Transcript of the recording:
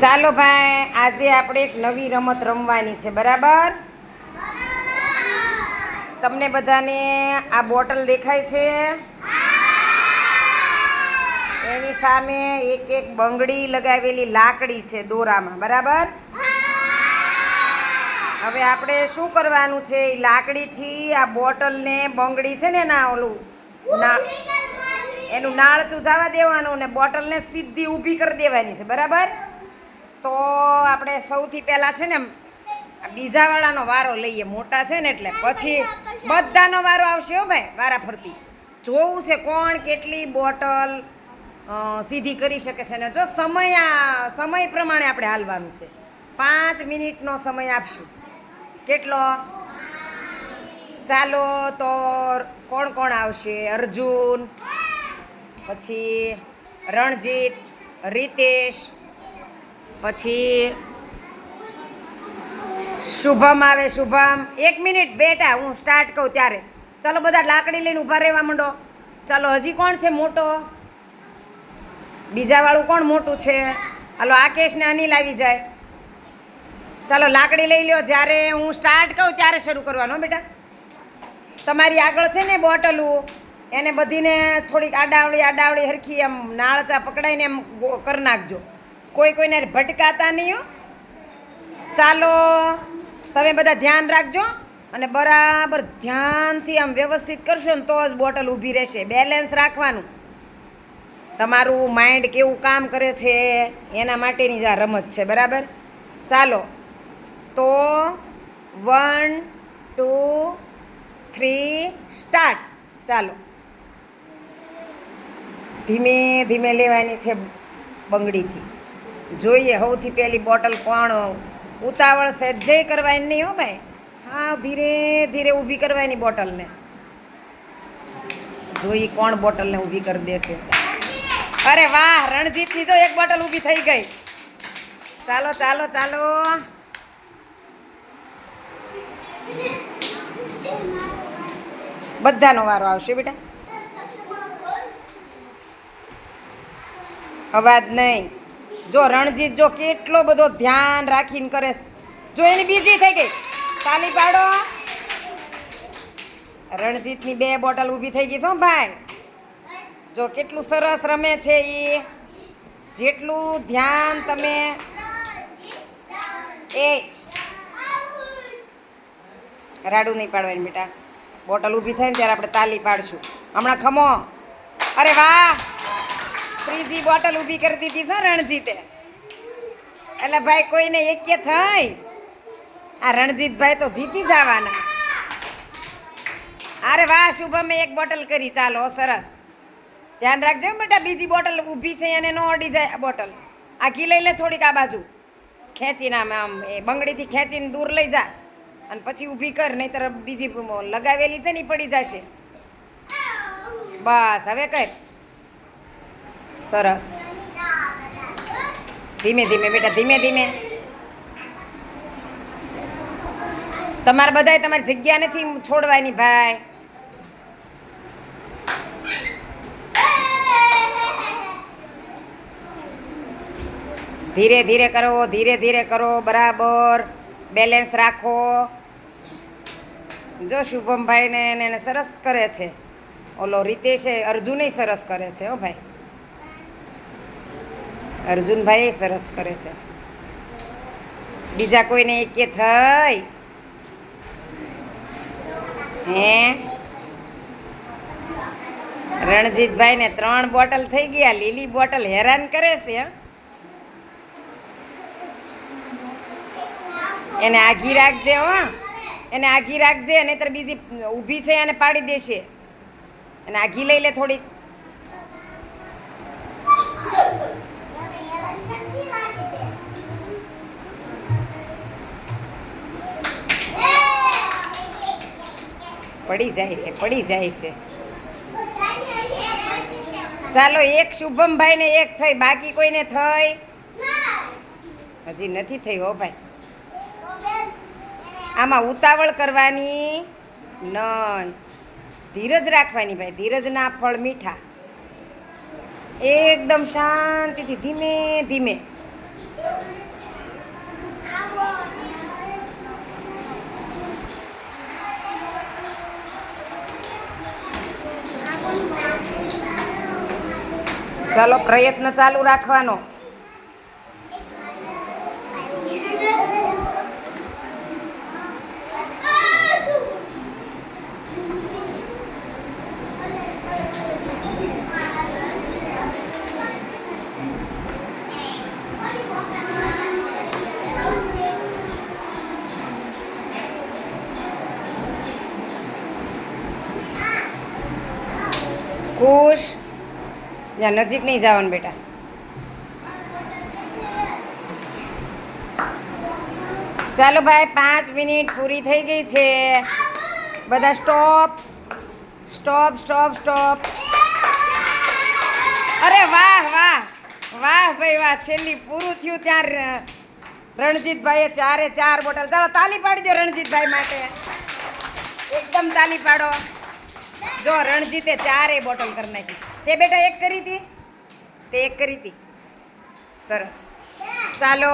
ચાલો ભાઈ, આજે આપણે એક નવી રમત રમવાની છે, બરાબર? તમને બધાને આ બોટલ દેખાય છે? એની સામે એક એક બંગડી લગાવેલી લાકડી છે દોરામાં, બરાબર? હવે આપણે શું કરવાનું છે, એ લાકડીથી આ બોટલને, બંગડી છે ને ના ઓલું, ના, એનું નાળચું જવા દેવાનું ને બોટલને સીધી ઊભી કરી દેવાની છે, બરાબર? તો આપણે સૌથી પહેલાં છે ને બીજાવાળાનો વારો લઈએ, મોટા છે ને એટલે પછી બધાનો વારો આવશે હો ભાઈ, વારા ફરતી. જોવું છે કોણ કેટલી બોટલ સીધી કરી શકે છે ને જો સમય સમય પ્રમાણે આપણે હાલવાનું છે. પાંચ મિનિટનો સમય આપશું. કેટલો? ચાલો તો કોણ કોણ આવશે? અર્જુન, પછી રણજીત, રીતેશ પછી શુભમ આવે, શુભમ. એક મિનિટ બેટા, હું સ્ટાર્ટ કહું ત્યારે. ચાલો બધા લાકડી લઈને ઊભા રહેવા માંડો. ચાલો, હજી કોણ છે મોટો? બીજાવાળું કોણ મોટું છે? હલો આકેશને અનિલ આવી જાય. ચાલો, લાકડી લઈ લ્યો. જ્યારે હું સ્ટાર્ટ કહું ત્યારે શરૂ કરવાનો બેટા. તમારી આગળ છે ને બોટલું એને બધીને થોડીક આડાવળી આડાવળી હરખી એમ નાળચા પકડાઈને એમ કરી નાખજો. કોઈ કોઈને ભટકાતા નહીં હો. ચાલો, તમે બધા ધ્યાન રાખજો અને બરાબર ધ્યાનથી આમ વ્યવસ્થિત કરશો ને તો જ બોટલ ઊભી રહેશે. બેલેન્સ રાખવાનું. તમારું માઇન્ડ કેવું કામ કરે છે એના માટેની જ આ રમત છે, બરાબર? ચાલો, તો વન ટુ થ્રી સ્ટાર્ટ ચાલો. ધીમે ધીમે લેવાની છે બંગડીથી. જોઈએ, સૌથી પહેલી બોટલ કોણ? ઉતાવળ સહેજે કરવાની નહીં હો ભાઈ. હા, ધીરે ધીરે ઊભી કરવાની બોટલને. જોઈ કોણ બોટલને ઊભી કરી દેશે. અરે વાહ, રણજીતની જો એક બોટલ ઊભી થઈ ગઈ. ચાલો ચાલો ચાલો. બધાનો વારો આવશે બેટા. અવાજ નહીં. જો રણજીત જો કેટલો બધો ધ્યાન રાખીને કરે જો એની બીજી થઈ ગઈ. તાલી પાડો. રણજીતની બે બોટલ ઊભી થઈ ગઈ છો ભાઈ. જો કેટલું સરસ રમે છે એ જેટલું ધ્યાન તમે એ રાડું નહીં પાડવાની બેટા. બોટલ ઊભી થાય ને ત્યારે આપણે તાલી પાડશું. હમણાં ખમો. અરે વાહ! ત્રીજી બોટલ ઊભી કરી દીધી છે રણજીતે. એટલે ભાઈ કોઈને એકે થઈ. આ રણજીતભાઈ તો જીતી જવાના. અરે વાહ, શુભમે એક બોટલ કરી. ચાલો, સરસ. ધ્યાન રાખજો બેટા, બીજી બોટલ ઊભી છે, એને ન અડી જાય બોટલ. આખી લઈ લે થોડીક આ બાજુ. ખેંચીને આમ આમ, એ બંગડીથી ખેંચીને દૂર લઈ જા. અને પછી ઊભી કર, નહીંતર બીજી લગાવેલી છે ને પડી જશે. બસ, હવે કર. સરસ. ધીમે ધીમે બેટા, ધીમે ધીમે. તમારે બધાય તમારી જગ્યા નથી છોડવાની ભાઈ. ધીરે ધીરે કરો, ધીરે ધીરે કરો, બરાબર. બેલેન્સ રાખો. જો શુભમભાઈને એને સરસ કરે છે. ઓલો રીતેશે અર્જુને સરસ કરે છે, હો ભાઈ. અર્જુનભાઈ સરસ કરે છે. બીજા કોઈને એકે થઈ? હે? રણજીતભાઈ ને ત્રણ બોટલ થઈ ગયા. લીલી બોટલ હેરાન કરે છે? એને આઘી રાખજે, હો. એને આઘી રાખજે, નહીતર બીજી ઊભી છે એને પાડી દેશે. અને આઘી લઈ લે થોડીક. પડી જાય છે, પડી જાય છે. ચાલો, એક શુભમભાઈ ને એક થઈ, બાકી કોઈને થઈ? હજી નથી થઈ હો ભાઈ. આમાં ઉતાવળ કરવાની નહીં ધીરજ રાખવાની ભાઈ, ધીરજના ફળ મીઠા. એકદમ શાંતિથી ધીમે ધીમે. ચાલો પ્રયત્ન ચાલુ રાખવાનો. ખુશ. ત્યાં નજીક નહીં જવાનું બેટા. ચાલો ભાઈ, પાંચ મિનિટ પૂરી થઈ ગઈ છે. બધા સ્ટોપ. Stop stop stop. અરે વાહ વાહ. વાહ ભાઈ, વાહ. છેલ્લી પૂરું થયું ત્યાં રણજીતભાઈએ ચારે ચાર બોટલ. ચાલો તાલી પાડી દો રણજીતભાઈ માટે. એકદમ તાલી પાડો. જો રણજીતે ચારે બોટલ કરી નાખી. તે બેટા એક કરી હતી? તે એક કરી હતી. સરસ. ચાલો.